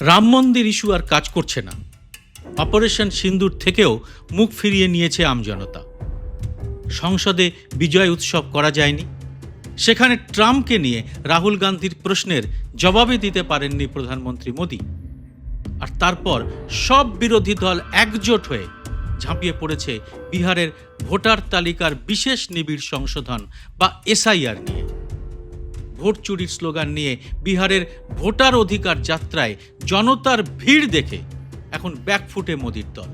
রাম মন্দির ইস্যু আর কাজ করছে না। অপারেশন সিন্দুর থেকেও মুখ ফিরিয়ে নিয়েছে আমজনতা সংসদে বিজয় উৎসব করা যায়নি। সেখানে ট্রাম্পকে নিয়ে রাহুল গান্ধীর প্রশ্নের জবাবে দিতে পারেননি প্রধানমন্ত্রী মোদী। আর তারপর সব বিরোধী দল একজোট হয়ে ঝাঁপিয়ে পড়েছে বিহারের ভোটার তালিকার বিশেষ নিবিড় সংশোধন বা এসআইআর নিয়ে। ভোট চুরির স্লোগান নিয়ে বিহারের ভোটার অধিকার যাত্রায় জনতার ভিড় দেখে এখন ব্যাকফুটে মোদির দল।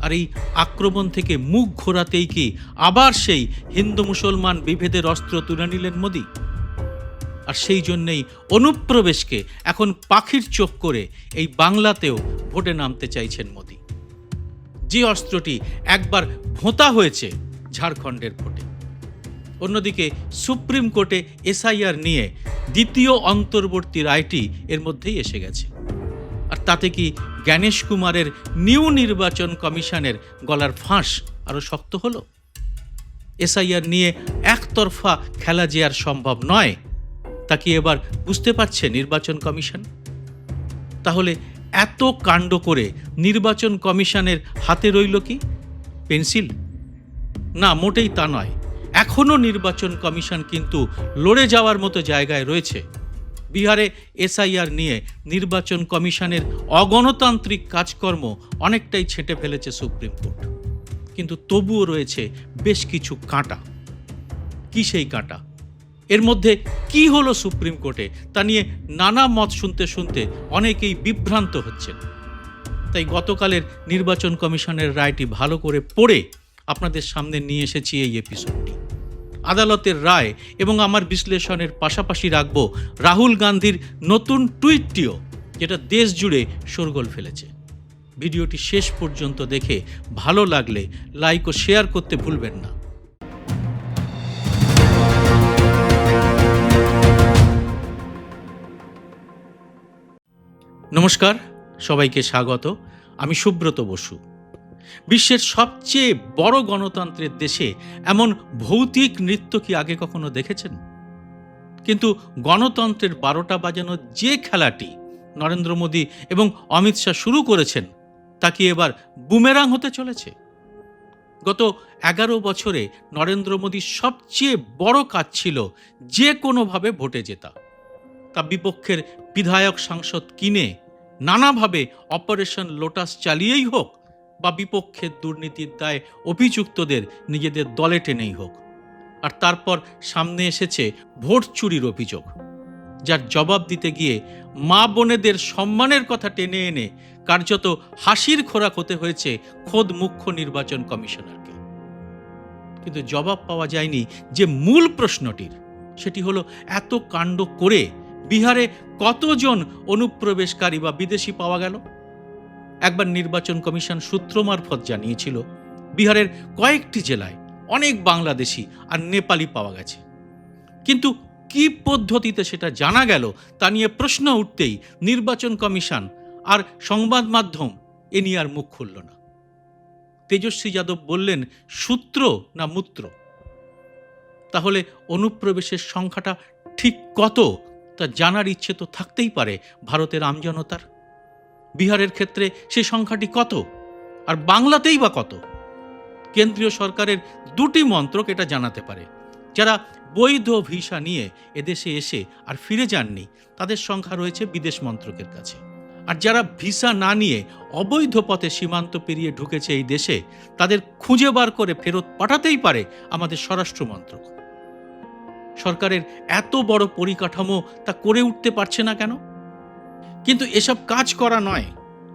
আর এই আক্রমণ থেকে মুখ ঘোরাতেই কি আবার সেই হিন্দু মুসলমান বিভেদের অস্ত্র তুলে নিলেন মোদী? আর সেই জন্যেই অনুপ্রবেশকে এখন পাখির চোখ করে এই বাংলাতেও ভোটে নামতে চাইছেন মোদী। যে অস্ত্রটি একবার ভোঁতা হয়েছে ঝাড়খণ্ডের ভোটে। অন্যদিকে সুপ্রিম কোর্টে এসআইআর নিয়ে দ্বিতীয় অন্তর্বর্তী রায়টি এর মধ্যেই এসে গেছে। আর তাতে কি জ্ঞানেশ কুমারের নিউ নির্বাচন কমিশনের গলার ফাঁস আরও শক্ত হলো? এসআইআর নিয়ে একতরফা খেলা যে আর সম্ভব নয়, তা কি এবার বুঝতে পারছে নির্বাচন কমিশন? তাহলে এত কাণ্ড করে নির্বাচন কমিশনের হাতে রইল কি? পেন্সিল? না, মোটেই তা নয়। এখনও নির্বাচন কমিশন কিন্তু লড়ে যাওয়ার মতো জায়গায় রয়েছে। বিহারে এসআইআর নিয়ে নির্বাচন কমিশনের অগণতান্ত্রিক কাজকর্ম অনেকটাই ছেঁটে ফেলেছে সুপ্রিম কোর্ট। কিন্তু তবুও রয়েছে বেশ কিছু কাঁটা। কি সেই কাঁটা? এর মধ্যে কি হলো সুপ্রিম কোর্টে তা নিয়ে নানা মত শুনতে শুনতে অনেকেই বিভ্রান্ত হচ্ছেন। তাই গতকালের নির্বাচন কমিশনের রায়টি ভালো করে পড়ে আপনাদের সামনে নিয়ে এসেছি এই এপিসোডটি। আদালতের রায় এবং আমার বিশ্লেষণের পাশাপাশি রাখব রাহুল গান্ধীর নতুন টুইটটিও, যেটা দেশ জুড়ে শোরগোল ফেলেছে। ভিডিওটি শেষ পর্যন্ত দেখে ভালো লাগলে লাইক ও শেয়ার করতে ভুলবেন না। নমস্কার, সবাইকে স্বাগত। আমি সুব্রত বসু। বিশ্বের সবচেয়ে বড় গণতন্ত্রের দেশে এমন ভৌতিক নৃত্য কি আগে কখনো দেখেছেন? কিন্তু গণতন্ত্রের বারোটা বাজানো যে খেলাটি নরেন্দ্র মোদী এবং অমিত শাহ শুরু করেছেন, তা কি এবার বুমেরাং হতে চলেছে? গত এগারো বছরে নরেন্দ্র মোদীর সবচেয়ে বড় কাজ ছিল যে কোনোভাবে ভোটে জেতা। তা বিপক্ষের বিধায়ক সাংসদ কিনে নানাভাবে অপারেশন লোটাস চালিয়েই হোক বা বিপক্ষের দুর্নীতির দায়ে অভিযুক্তদের নিজেদের দলে টেনেই হোক। আর তারপর সামনে এসেছে ভোট চুরির অভিযোগ, যার জবাব দিতে গিয়ে মা বোনেদের সম্মানের কথা টেনে এনে কার্যত হাসির খোরাক হতে হয়েছে খোদ মুখ্য নির্বাচন কমিশনারকে। কিন্তু জবাব পাওয়া যায়নি যে মূল প্রশ্নটির, সেটি হলো এত কাণ্ড করে বিহারে কতজন অনুপ্রবেশকারী বা বিদেশি পাওয়া গেল? একবার নির্বাচন কমিশন সূত্র মারফত জানিয়েছিল, বিহারের কয়েকটি জেলায় অনেক বাংলাদেশি আর নেপালি পাওয়া গেছে। কিন্তু কি পদ্ধতিতে সেটা জানা গেল তা নিয়ে প্রশ্ন উঠতেই নির্বাচন কমিশন আর সংবাদ মাধ্যম এ নিয়ে আর মুখ খুলল না। তেজস্বী যাদব বললেন, সূত্র না মূত্র? তাহলে অনুপ্রবেশের সংখ্যাটা ঠিক কত? তা জানার ইচ্ছে তো থাকতেই পারে ভারতের আমজনতার। বিহারের ক্ষেত্রে সে সংখ্যাটি কত? আর বাংলাতেই বা কত? কেন্দ্রীয় সরকারের দুটি মন্ত্রক এটা জানাতে পারে। যারা বৈধ ভিসা নিয়ে এদেশে এসে আর ফিরে যাননি, তাদের সংখ্যা রয়েছে বিদেশ মন্ত্রকের কাছে। আর যারা ভিসা না নিয়ে অবৈধ পথে সীমান্ত পেরিয়ে ঢুকেছে এই দেশে, তাদের খুঁজে বার করে ফেরত পাঠাতেই পারে আমাদের স্বরাষ্ট্র মন্ত্রক। সরকারের এত বড় পরিকাঠামো তা করে উঠতে পারছে না কেন? কিন্তু এসব কাজ করা নয়।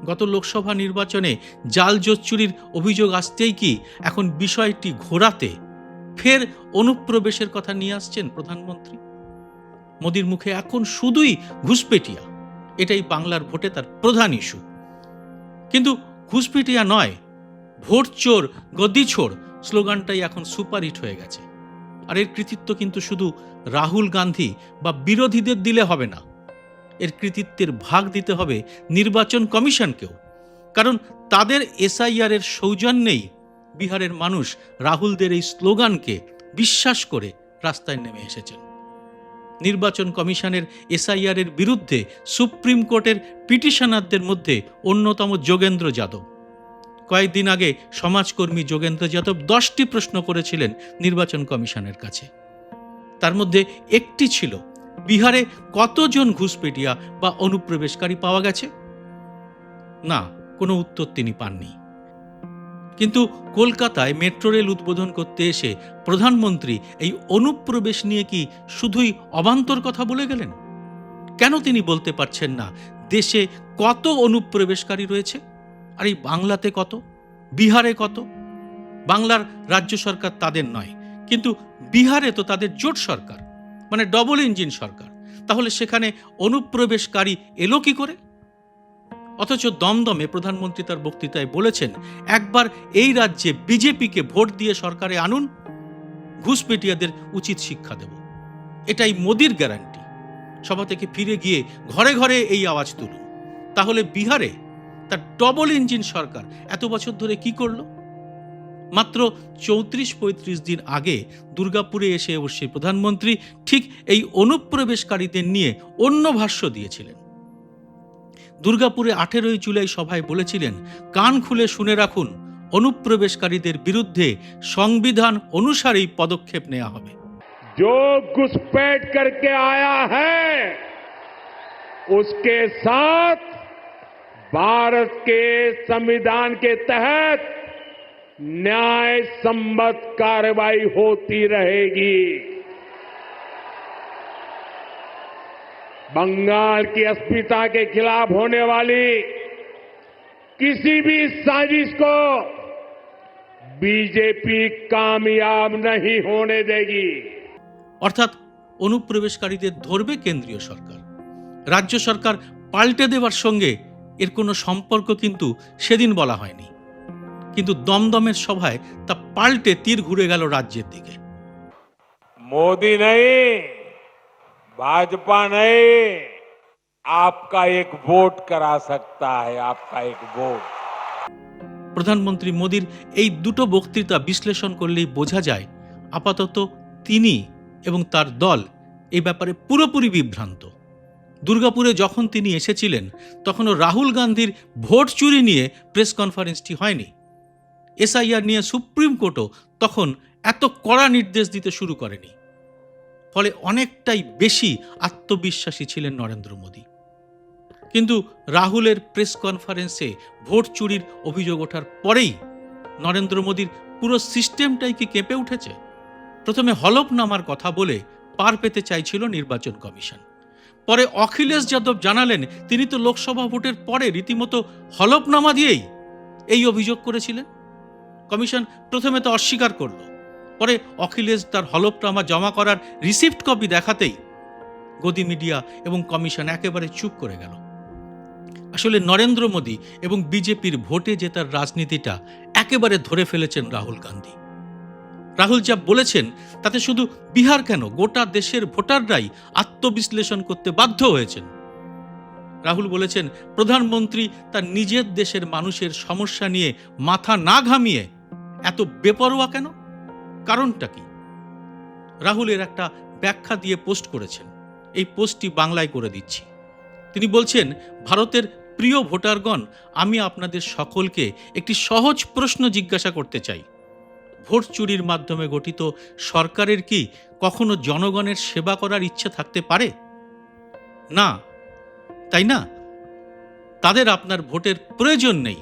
গত লোকসভা নির্বাচনে জাল জোচ্চুরির অভিযোগ আসতেই কি এখন বিষয়টি ঘোরাতে ফের অনুপ্রবেশের কথা নিয়ে আসছেন প্রধানমন্ত্রী? মোদির মুখে এখন শুধুই ঘুষপেটিয়া। এটাই বাংলার ভোটে তার প্রধান ইস্যু। কিন্তু ঘুষপেটিয়া নয়, ভোট চোর গদ্দি ছোড় স্লোগানটাই এখন সুপারহিট হয়ে গেছে। আর এর কৃতিত্ব কিন্তু শুধু রাহুল গান্ধী বা বিরোধীদের দিলে হবে না। এর কৃতিত্বের ভাগ দিতে হবে নির্বাচন কমিশনকেও। কারণ তাদের এসআইআর এর সৌজন্যেই বিহারের মানুষ রাহুলদের এই স্লোগানকে বিশ্বাস করে রাস্তায় নেমে এসেছেন। নির্বাচন কমিশনের এসআইআর এর বিরুদ্ধে সুপ্রিম কোর্টের পিটিশনারদের মধ্যে অন্যতম যোগেন্দ্র যাদব। কয়েকদিন আগে সমাজকর্মী যোগেন্দ্র যাদব দশটি প্রশ্ন করেছিলেন নির্বাচন কমিশনের কাছে। তার মধ্যে একটি ছিল বিহারে কতজন ঘুষপেটিয়া বা অনুপ্রবেশকারী পাওয়া গেছে? না, কোনো উত্তর তিনি পাননি। কিন্তু কলকাতায় মেট্রো রেল উদ্বোধন করতে এসে প্রধানমন্ত্রী এই অনুপ্রবেশ নিয়ে কি শুধুই অবান্তর কথা বলে গেলেন? কেন তিনি বলতে পারছেন না, দেশে কত অনুপ্রবেশকারী রয়েছে? আর এই বাংলাতে কত? বিহারে কত? বাংলার রাজ্য সরকার তাদের নয়, কিন্তু বিহারে তো তাদের জোট সরকার। মানে ডবল ইঞ্জিন সরকার। তাহলে সেখানে অনুপ্রবেশকারী এলো কি করে? অথচ দমদমে প্রধানমন্ত্রী তার বক্তৃতায় বলেছেন, একবার এই রাজ্যে বিজেপিকে ভোট দিয়ে সরকারে আনুন, ঘুষপেটিয়াদের উচিত শিক্ষা দেব। এটাই মোদির গ্যারান্টি সভা থেকে ফিরে গিয়ে ঘরে ঘরে এই আওয়াজ তুলুন। তাহলে বিহারে তার ডবল ইঞ্জিন সরকার এত বছর ধরে কি করল? মাত্র চৌত্রিশ পঁয়ত্রিশ দিন আগে দুর্গাপুরে এসে অবশ্যই প্রধানমন্ত্রী ঠিক এই অনুপ্রবেশকারীদের নিয়ে অন্য ভাষ্য দিয়েছিলেন দুর্গাপুরে আঠেরোই জুলাই সভায় বলেছিলেন কান খুলে শুনে রাখুন অনুপ্রবেশকারীদের বিরুদ্ধে সংবিধান অনুসারেই পদক্ষেপ নেওয়া হবে जो घुसपैठ करके आया है उसके साथ भारत के संविधान के तहत न्याय संबद्ध कार्रवाई होती रहेगी बंगाल की अस्मिता के खिलाफ होने वाली किसी भी साजिश को बीजेपी कामयाब नहीं होने देगी অর্থাৎ অনুপ্রবেশকারীদের ধরবে কেন্দ্রীয় সরকার রাজ্য সরকার পাল্টে দেওয়ার সঙ্গে এর কোনো সম্পর্ক কিন্তু সেদিন বলা হয়নি কিন্তু দমদমের সভায় তা পাল্টে তীর ঘুরে গেল রাজ্যের দিকে मोदी नहीं भाजपा नहीं आपका एक वोट करा सकता है आपका एक वोट প্রধানমন্ত্রী মোদির এই দুটো বক্তৃতা বিশ্লেষণ করলেই বোঝা যায় আপাতত তিনি এবং তার দল এই ব্যাপারে পুরোপুরি বিভ্রান্ত দুর্গাপুরে যখন তিনি এসেছিলেন তখনও রাহুল গান্ধীর ভোট চুরি নিয়ে প্রেস কনফারেন্সটি হয়নি এসআইআর নিয়ে সুপ্রিম কোর্টও তখন এত কড়া নির্দেশ দিতে শুরু করেনি। ফলে অনেকটাই বেশি আত্মবিশ্বাসী ছিলেন নরেন্দ্র মোদী। কিন্তু রাহুলের প্রেস কনফারেন্সে ভোট চুরির অভিযোগ ওঠার পরেই নরেন্দ্র মোদীর পুরো সিস্টেমটাই কি কেঁপে উঠেছে? প্রথমে হলফনামার কথা বলে পার পেতে চাইছিল নির্বাচন কমিশন। পরে অখিলেশ যাদব জানালেন, তিনি তো লোকসভা ভোটের পরে রীতিমতো হলফনামা দিয়েই এই অভিযোগ করেছিলেন। কমিশন প্রথমে তো অস্বীকার করল। পরে অখিলেশ তার হলফনামা জমা করার রিসিপ্ট কপি দেখাতেই গদি মিডিয়া এবং কমিশন একেবারে চুপ করে গেল। আসলে নরেন্দ্র মোদী এবং বিজেপির ভোটে জেতার রাজনীতিটা একেবারে ধরে ফেলেছেন রাহুল গান্ধী। রাহুল যা বলেছেন, তাতে শুধু বিহার কেন? গোটা দেশের ভোটাররাই আত্মবিশ্লেষণ করতে বাধ্য হয়েছেন। রাহুল বলেছেন, প্রধানমন্ত্রী তার নিজের দেশের মানুষের সমস্যা নিয়ে মাথা না ঘামিয়ে এত বেপরোয়া কেন? কারণটা কি? রাহুলের একটা ব্যাখ্যা দিয়ে পোস্ট করেছেন। এই পোস্টটি বাংলায় করে দিচ্ছি। তিনি বলছেন, ভারতের প্রিয় ভোটারগণ, আমি আপনাদের সকলকে একটি সহজ প্রশ্ন জিজ্ঞাসা করতে চাই। ভোট চুরির মাধ্যমে গঠিত সরকারের কি কখনো জনগণের সেবা করার ইচ্ছে থাকতে পারে? না, তাই না? তাদের আপনার ভোটের প্রয়োজন নেই।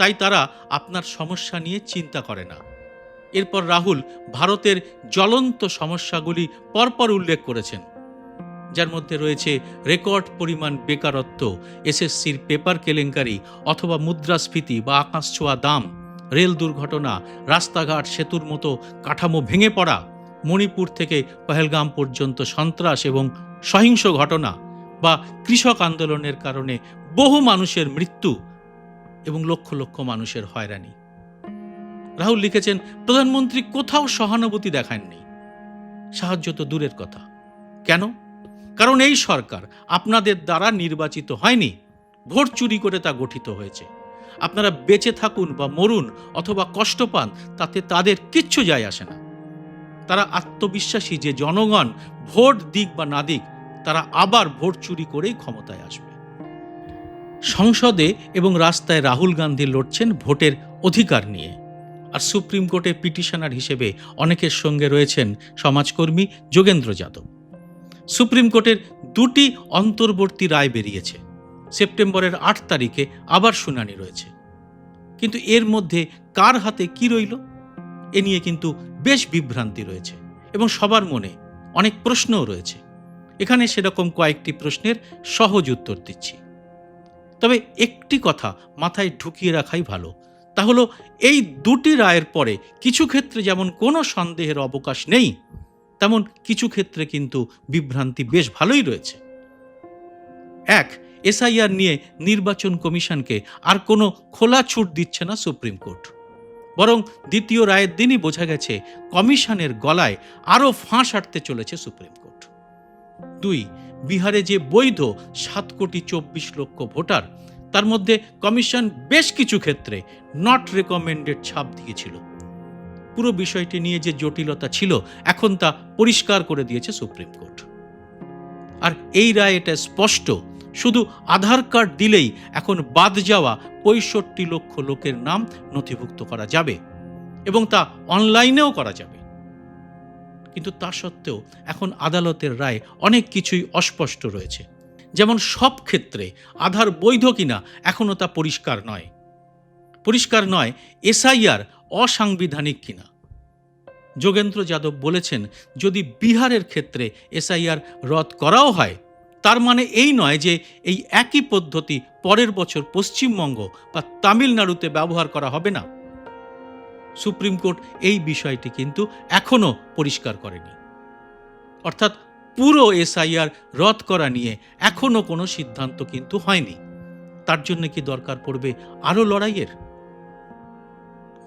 তাই তারা আপনার সমস্যা নিয়ে চিন্তা করে না। এরপর রাহুল ভারতের জ্বলন্ত সমস্যাগুলি পরপর উল্লেখ করেছেন, যার মধ্যে রয়েছে রেকর্ড পরিমাণ বেকারত্ব, এসএসসির পেপার কেলেঙ্কারি অথবা মুদ্রাস্ফীতি বা আকাশ ছোঁয়া দাম, রেল দুর্ঘটনা, রাস্তাঘাট, সেতুর মতো কাঠামো ভেঙে পড়া, মণিপুর থেকে পহেলগাম পর্যন্ত সন্ত্রাস এবং সহিংস ঘটনা বা কৃষক আন্দোলনের কারণে বহু মানুষের মৃত্যু এবং লক্ষ লক্ষ মানুষের হয়রানি। রাহুল লিখেছেন, প্রধানমন্ত্রী কোথাও সহানুভূতি দেখাননি। সাহায্য তো দূরের কথা। কেন? কারণ এই সরকার আপনাদের দ্বারা নির্বাচিত হয়নি। ভোট চুরি করে তা গঠিত হয়েছে। আপনারা বেঁচে থাকুন বা মরুন অথবা কষ্ট পান, তাতে তাদের কিচ্ছু যায় আসে না। তারা আত্মবিশ্বাসী যে জনগণ ভোট দিক বা না দিক, তারা আবার ভোট চুরি করেই ক্ষমতায় আসবে। সংসদে এবং রাস্তায় রাহুল গান্ধী লড়ছেন ভোটের অধিকার নিয়ে। আর সুপ্রিম কোর্টে পিটিশনার হিসেবে অনেকের সঙ্গে রয়েছেন সমাজকর্মী যোগেন্দ্র যাদব। সুপ্রিম কোর্টের দুটি অন্তর্বর্তী রায় বেরিয়েছে। সেপ্টেম্বরের আট তারিখে আবার শুনানি রয়েছে। কিন্তু এর মধ্যে কার হাতে কি রইল? এ নিয়ে কিন্তু বেশ বিভ্রান্তি রয়েছে এবং সবার মনে অনেক প্রশ্নও রয়েছে। এখানে সেরকম কয়েকটি প্রশ্নের সহজ উত্তর দিচ্ছি। তবে একটি কথা মাথায় ঢুকিয়ে রাখাই ভালো। তা হলো, এই দুটি রায়ের পরে কিছু ক্ষেত্রে যেমন কোনো সন্দেহের অবকাশ নেই, তেমন কিছু ক্ষেত্রে কিন্তু বিভ্রান্তি বেশ ভালোই রয়েছে। এক, এসআইআর নিয়ে নির্বাচন কমিশনকে আর কোনো খোলা ছুট দিচ্ছে না সুপ্রিম কোর্ট। বরং দ্বিতীয় রায়ের দিনই বোঝা গেছে, কমিশনের গলায় আরও ফাঁস আটতে চলেছে সুপ্রিম কোর্ট। দুই বিহারে যে বৈধ সাত কোটি চব্বিশ লক্ষ ভোটার, তার মধ্যে কমিশন বেশ কিছু ক্ষেত্রে নট রেকমেন্ডেড ছাপ দিয়েছিল। পুরো বিষয়টি নিয়ে যে জটিলতা ছিল, এখন তা পরিষ্কার করে দিয়েছে সুপ্রিম কোর্ট। আর এই রায় এটা স্পষ্ট, শুধু আধার কার্ড দিলেই এখন বাদ যাওয়া পঁয়ষট্টি লক্ষ লোকের নাম নথিভুক্ত করা যাবে এবং তা অনলাইনেও করা যাবে। কিন্তু তা সত্ত্বেও এখন আদালতের রায় অনেক কিছুই অস্পষ্ট রয়েছে। যেমন সব ক্ষেত্রে আধার বৈধ কিনা এখনও তা পরিষ্কার নয়। পরিষ্কার নয়, এসআইআর অসাংবিধানিক কিনা। যোগেন্দ্র যাদব বলেছেন, যদি বিহারের ক্ষেত্রে এসআইআর রদ করাও হয়, তার মানে এই নয় যে এই একই পদ্ধতি পরের বছর পশ্চিমবঙ্গ বা তামিলনাড়ুতে ব্যবহার করা হবে না। সুপ্রিম কোর্ট এই বিষয়টি কিন্তু এখনও পরিষ্কার করেনি। অর্থাৎ পুরো এসআইআর রদ করা নিয়ে এখনও কোনো সিদ্ধান্ত কিন্তু হয়নি। তার জন্য কি দরকার পড়বে আরও লড়াইয়ের?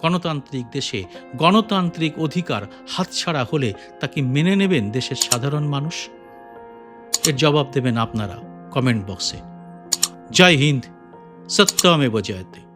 গণতান্ত্রিক দেশে গণতান্ত্রিক অধিকার হাতছাড়া হলে তা কি মেনে নেবেন দেশের সাধারণ মানুষ? এর জবাব দেবেন আপনারা কমেন্ট বক্সে। জয় হিন্দ, সত্যমেব জয়তে।